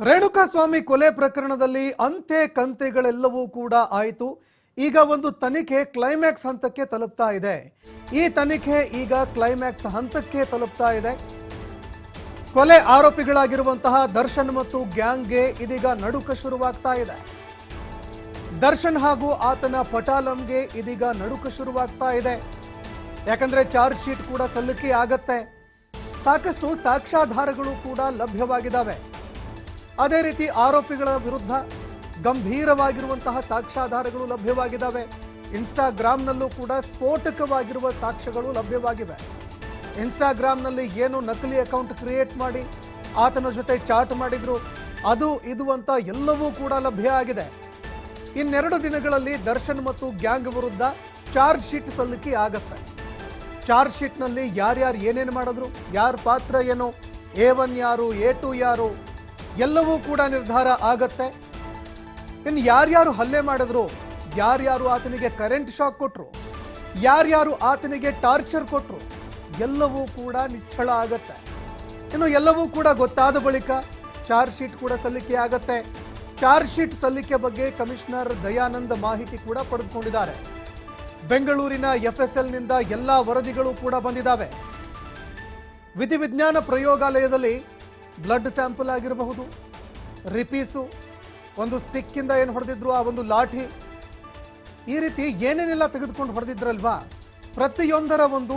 ರೇಣುಕಾಸ್ವಾಮಿ ಕೊಲೆ ಪ್ರಕರಣದಲ್ಲಿ ಅಂತೆ ಕಂತೆಗಳೆಲ್ಲವೂ ಕೂಡ ಆಯಿತು. ಈಗ ಒಂದು ತನಿಖೆ ಕ್ಲೈಮ್ಯಾಕ್ಸ್ ಹಂತಕ್ಕೆ ತಲುಪ್ತಾ ಇದೆ. ಈ ತನಿಖೆ ಈಗ ಕ್ಲೈಮ್ಯಾಕ್ಸ್ ಹಂತಕ್ಕೆ ತಲುಪ್ತಾ ಇದೆ. ಕೊಲೆ ಆರೋಪಿಗಳಾಗಿರುವಂತಹ ದರ್ಶನ್ ಮತ್ತು ಗ್ಯಾಂಗ್ಗೆ ಇದೀಗ ನಡುಕ ಶುರುವಾಗ್ತಾ ಇದೆ. ದರ್ಶನ್ ಹಾಗೂ ಆತನ ಪಟಾಲಂಗೆ ಇದೀಗ ನಡುಕ ಶುರುವಾಗ್ತಾ ಇದೆ. ಯಾಕಂದ್ರೆ ಚಾರ್ಜ್ ಶೀಟ್ ಕೂಡ ಸಲ್ಲಿಕೆ ಆಗತ್ತೆ. ಸಾಕಷ್ಟು ಸಾಕ್ಷ್ಯಾಧಾರಗಳು ಕೂಡ ಲಭ್ಯವಾಗಿದ್ದಾವೆ ಅದೇ ರೀತಿ ಆರೋಪಿಗಳ ವಿರುದ್ಧ ಗಂಭೀರವಾಗಿರುವಂತಹ ಸಾಕ್ಷ್ಯಾಧಾರಗಳು ಲಭ್ಯವಾಗಿದ್ದಾವೆ. ಇನ್ಸ್ಟಾಗ್ರಾಮ್ನಲ್ಲೂ ಕೂಡ ಸ್ಫೋಟಕವಾಗಿರುವ ಸಾಕ್ಷ್ಯಗಳು ಲಭ್ಯವಾಗಿವೆ. ಇನ್ಸ್ಟಾಗ್ರಾಮ್ನಲ್ಲಿ ಏನು ನಕಲಿ ಅಕೌಂಟ್ ಕ್ರಿಯೇಟ್ ಮಾಡಿ, ಆತನ ಜೊತೆ ಚಾಟ್ ಮಾಡಿದ್ರು, ಅದು ಇದು ಅಂತ ಎಲ್ಲವೂ ಕೂಡ ಲಭ್ಯ ಆಗಿದೆ. ಇನ್ನೆರಡು ದಿನಗಳಲ್ಲಿ ದರ್ಶನ್ ಮತ್ತು ಗ್ಯಾಂಗ್ ವಿರುದ್ಧ ಚಾರ್ಜ್ ಶೀಟ್ ಸಲ್ಲಿಕೆ ಆಗತ್ತೆ. ಚಾರ್ಜ್ ಶೀಟ್ನಲ್ಲಿ ಯಾರ್ಯಾರು ಏನೇನು ಮಾಡಿದ್ರು, ಯಾರ ಪಾತ್ರ ಏನು ಎ ಒನ್ ಯಾರು ಎ ಟು ಯಾರು ಎಲ್ಲವೂ ಕೂಡ ನಿರ್ಧಾರ ಆಗತ್ತೆ. ಇನ್ನು ಯಾರ್ಯಾರು ಹಲ್ಲೆ ಮಾಡಿದ್ರು, ಯಾರ್ಯಾರು ಆತನಿಗೆ ಕರೆಂಟ್ ಶಾಕ್ ಕೊಟ್ರು, ಯಾರ್ಯಾರು ಆತನಿಗೆ ಟಾರ್ಚರ್ ಕೊಟ್ರು, ಎಲ್ಲವೂ ಕೂಡ ನಿಚ್ಚಳ ಆಗತ್ತೆ. ಇನ್ನು ಎಲ್ಲವೂ ಕೂಡ ಗೊತ್ತಾದ ಬಳಿಕ ಚಾರ್ಜ್ ಶೀಟ್ ಕೂಡ ಸಲ್ಲಿಕೆ ಆಗತ್ತೆ. ಚಾರ್ಜ್ ಶೀಟ್ ಸಲ್ಲಿಕೆ ಬಗ್ಗೆ ಕಮಿಷನರ್ ದಯಾನಂದ ಮಾಹಿತಿ ಕೂಡ ಪಡೆದುಕೊಂಡಿದ್ದಾರೆ. ಬೆಂಗಳೂರಿನ ಎಫ್ ಎಸ್ ಎಲ್ನಿಂದ ಎಲ್ಲ ವರದಿಗಳು ಕೂಡ ಬಂದಿದ್ದಾವೆ. ವಿಧಿವಿಜ್ಞಾನ ಪ್ರಯೋಗಾಲಯದಲ್ಲಿ ಬ್ಲಡ್ ಸ್ಯಾಂಪಲ್ ಆಗಿರಬಹುದು ರಿಪೀಸು ಒಂದು ಸ್ಟಿಕ್ಕಿಂದ ಏನು ಹೊಡೆದಿದ್ರು, ಆ ಒಂದು ಲಾಠಿ. ಈ ರೀತಿ ಏನೇನೆಲ್ಲ ತೆಗೆದುಕೊಂಡು ಹೊಡೆದಿದ್ರಲ್ವಾ? ಪ್ರತಿಯೊಂದರ ಒಂದು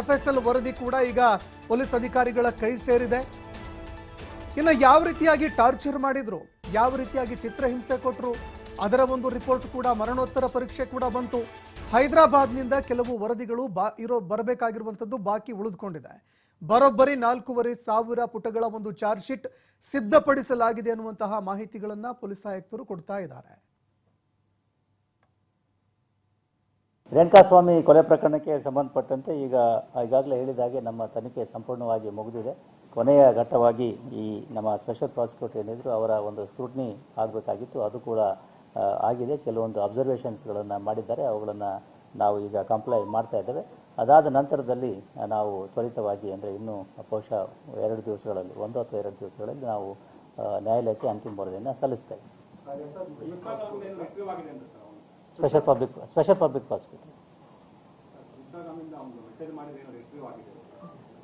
ಎಫ್ ಎಸ್ ಎಲ್ ವರದಿ ಕೂಡ ಈಗ ಪೊಲೀಸ್ ಅಧಿಕಾರಿಗಳ ಕೈ ಸೇರಿದೆ. ಇನ್ನು ಯಾವ ರೀತಿಯಾಗಿ ಟಾರ್ಚರ್ ಮಾಡಿದ್ರು, ಯಾವ ರೀತಿಯಾಗಿ ಚಿತ್ರಹಿಂಸೆ ಕೊಟ್ಟರು ಅದರ ಒಂದು ರಿಪೋರ್ಟ್ ಕೂಡ ಮರಣೋತ್ತರ ಪರೀಕ್ಷೆ ಕೂಡ ಬಂತು. ಹೈದರಾಬಾದ್ನಿಂದ ಕೆಲವು ವರದಿಗಳು ಬಾ, ಇರೋ, ಬರಬೇಕಾಗಿರುವಂಥದ್ದು ಬಾಕಿ ಉಳಿದುಕೊಂಡಿದೆ. ಬರೋಬ್ಬರಿ ನಾಲ್ಕೂವರೆ ಸಾವಿರ ಪುಟಗಳ ಒಂದು ಚಾರ್ಜ್ ಶೀಟ್ ಸಿದ್ಧಪಡಿಸಲಾಗಿದೆ ಅನ್ನುವಂತಹ ಮಾಹಿತಿಗಳನ್ನ ಪೊಲೀಸ್ ಆಯುಕ್ತರು ಕೊಡ್ತಾ ಇದ್ದಾರೆ. ರೇಣುಕಾಸ್ವಾಮಿ ಕೊಲೆ ಪ್ರಕರಣಕ್ಕೆ ಸಂಬಂಧಪಟ್ಟಂತೆ ಈಗ ಈಗಾಗಲೇ ಹೇಳಿದ ಹಾಗೆ ನಮ್ಮ ತನಿಖೆ ಸಂಪೂರ್ಣವಾಗಿ ಮುಗಿದಿದೆ. ಕೊನೆಯ ಘಟ್ಟವಾಗಿ ಈ ನಮ್ಮ ಸ್ಪೆಷಲ್ ಪ್ರಾಸಿಕ್ಯೂಟರ್ ಏನಿದ್ರು ಅವರ ಒಂದು ಸ್ಕ್ರೂಟ್ನಿ ಆಗಬೇಕಾಗಿತ್ತು. ಅದು ಕೂಡ ಆಗಿದೆ. ಕೆಲವೊಂದು ಅಬ್ಸರ್ವೇಷನ್ಸ್ಗಳನ್ನು ಮಾಡಿದ್ದಾರೆ. ಅವುಗಳನ್ನು ನಾವು ಈಗ ಕಂಪ್ಲೈ ಮಾಡ್ತಾ ಇದ್ದೇವೆ. ಅದಾದ ನಂತರದಲ್ಲಿ ನಾವು ತ್ವರಿತವಾಗಿ ಅಂದರೆ ಇನ್ನೂ ಬಹುಶಃ ಎರಡು ದಿವಸಗಳಲ್ಲಿ, ಒಂದು ಅಥವಾ ಎರಡು ದಿವಸಗಳಲ್ಲಿ ನಾವು ನ್ಯಾಯಾಲಯಕ್ಕೆ ಅಂತಿಮ ವರದಿಯನ್ನು ಸಲ್ಲಿಸ್ತೇವೆ. Special public special public prosecutor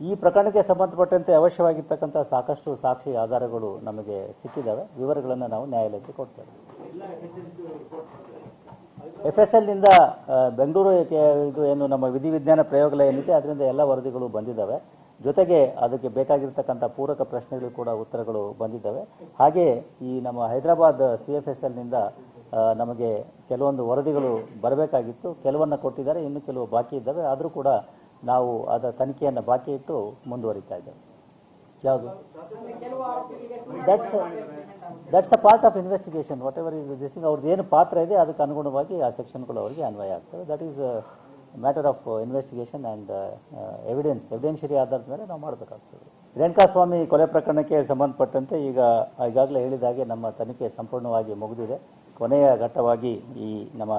ಈ ಪ್ರಕರಣಕ್ಕೆ ಸಂಬಂಧಪಟ್ಟಂತೆ ಅವಶ್ಯವಾಗಿರ್ತಕ್ಕಂಥ ಸಾಕಷ್ಟು ಸಾಕ್ಷಿ ಆಧಾರಗಳು ನಮಗೆ ಸಿಕ್ಕಿದ್ದಾವೆ ವಿವರಗಳನ್ನು ನಾವು ನ್ಯಾಯಾಲಯಕ್ಕೆ ಕೊಡ್ತೇವೆ. ಎಫ್ ಎಸ್ ಎಲ್ನಿಂದ ಬೆಂಗಳೂರು ಇದು ಏನು ನಮ್ಮ ವಿಧಿವಿಜ್ಞಾನ ಪ್ರಯೋಗಾಲಯ ಏನಿದೆ, ಅದರಿಂದ ಎಲ್ಲ ವರದಿಗಳು ಬಂದಿದ್ದಾವೆ. ಜೊತೆಗೆ ಅದಕ್ಕೆ ಬೇಕಾಗಿರ್ತಕ್ಕಂಥ ಪೂರಕ ಪ್ರಶ್ನೆಗಳು ಕೂಡ ಉತ್ತರಗಳು ಬಂದಿದ್ದಾವೆ. ಹಾಗೆ ಈ ನಮ್ಮ ಹೈದರಾಬಾದ್ ಸಿ ಎಫ್ ಎಸ್ ಎಲ್ನಿಂದ ನಮಗೆ ಕೆಲವೊಂದು ವರದಿಗಳು ಬರಬೇಕಾಗಿತ್ತು. ಕೆಲವನ್ನು ಕೊಟ್ಟಿದ್ದಾರೆ, ಇನ್ನು ಕೆಲವು ಬಾಕಿ ಇದ್ದಾವೆ. ಆದರೂ ಕೂಡ ನಾವು ಅದರ ತನಿಖೆಯನ್ನು ಬಾಕಿ ಇಟ್ಟು ಮುಂದುವರಿತಾ ಇದ್ದೇವೆ. ಯಾವುದು? That's that's a part of investigation whatever is this ಅವ್ರದ್ದು ಏನು ಪಾತ್ರ ಇದೆ, ಅದಕ್ಕೆ ಅನುಗುಣವಾಗಿ ಆ ಸೆಕ್ಷನ್ಗಳು ಅವರಿಗೆ ಅನ್ವಯ ಆಗ್ತವೆ that is matter of investigation and evidence evidentiary ಆಧಾರದ ಮೇಲೆ ನಾವು ಮಾಡಬೇಕಾಗ್ತದೆ. ರೇಣುಕಾಸ್ವಾಮಿ ಕೊಲೆ ಪ್ರಕರಣಕ್ಕೆ ಸಂಬಂಧಪಟ್ಟಂತೆ ಈಗ, ಈಗಾಗಲೇ ಹೇಳಿದ ಹಾಗೆ ನಮ್ಮ ತನಿಖೆ ಸಂಪೂರ್ಣವಾಗಿ ಮುಗಿದಿದೆ. ಕೊನೆಯ ಘಟ್ಟವಾಗಿ ಈ ನಮ್ಮ